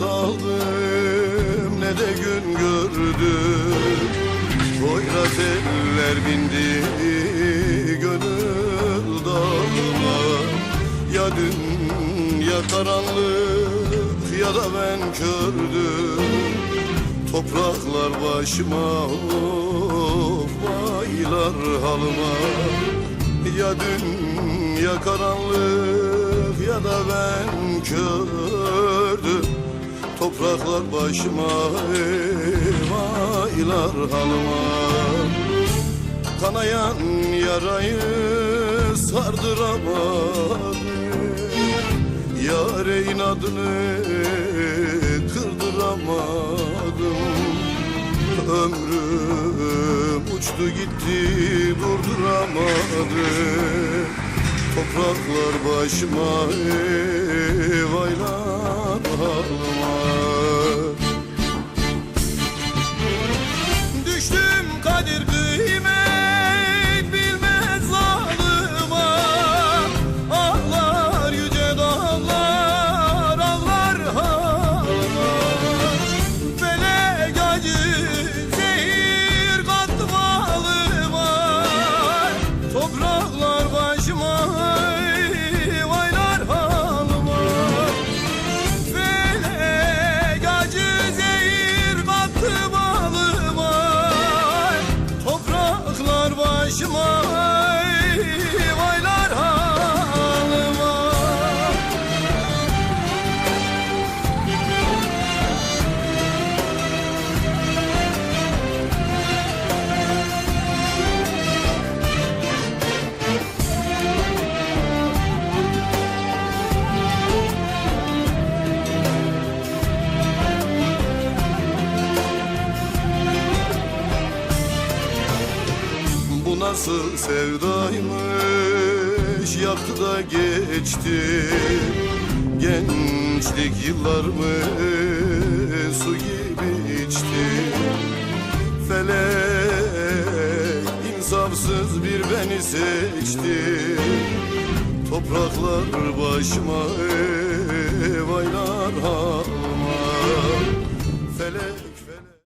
daldım ne de gün gördüm. Koyrat eller bindi gönül dağıma. Ya dün ya karanlık ya da ben kördüm. Topraklar başıma of baylar halıma. Ya dün ya karanlık ya da ben kördüm. Topraklar başıma eyvaylar halıma Kanayan yarayı sardıramadım Yar inadını kırdıramadım Ömrüm uçtu gitti durduramadım Topraklar başıma eyvaylar başıma nasıl sevdaymış Yaktı da geçti. Gençlik yıllarımı Su gibi içti. Felek insafsız bir beni seçti. Topraklar başıma Vaylar halıma Felek